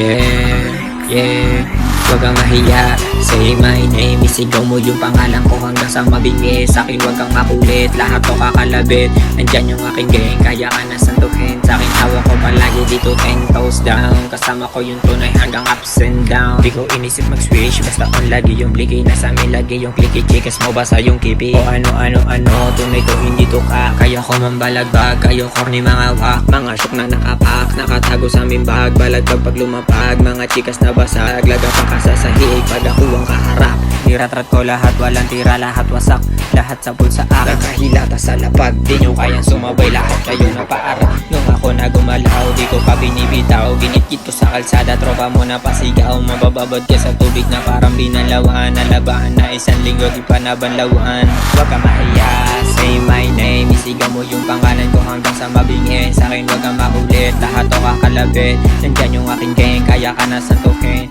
Yeah, yeah Huwag kang mahiya. Say my name Isigaw mo yung pangalan ko hanggang sa mabingi. Sa akin huwag kang makulit. Lahat to kakalabit. Nandyan yung aking gang Kaya ka na santuhin Sa akin hawak ko palagi dito. 10 toes down. Kasama ko yung tunay hanggang ups and down. Di ko inisip mag-switch Basta on lagi yung bliki Nasa amin lagi yung kliki Chikas mo. Basa yung kipi. O ano ano ano Tunay to hindi to ka. Kaya ko mambalagbag Kayo corny mga wak. Mga shook na nakapak Nakatago sa aming bag. Balagbag pag lumapag Mga chikas na basag. Laga ka sa sahig Pag ako ang kaharap. Niratrat ko lahat Walang tira lahat wasak. Lahat sa bulsa akin Nakahilata sa lapag Di nyo kayang sumabay. Lahat kayo na paarap Nung ako na gumalaw Di ko pa binibitaw. Ginitkit ko sa kalsada Tropa mo na pasigaw. Mabababad ka sa tubig na parang binalawan. Nalabahan na isang linggo Di pa nabanlawan. Huwag ka mahiya Say my name. Isigaw mo yung pangalan ko hanggang sa mabingi Sa akin huwag ka maulit Lahat o kakalabit Nandyan yung aking gang Kaya ka na santukin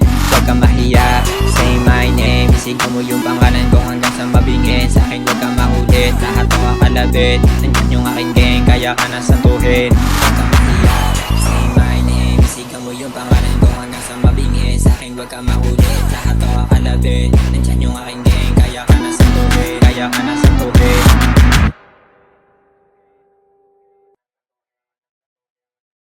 name Isigaw mo yung pangalan ko hanggang sa mabingi Sa akin huwag ka maulit Lahat o kakalabit Nandyan yung aking gang Kaya ka na santuhin. Huwag ka mahiya Say my name Isigaw mo yung pangalan ko hanggang sa mabingi Sa akin huwag ka maulit Lahat o kakalabit Nandyan yung aking gang Kaya ka na santuhin. Kaya ka na santuhin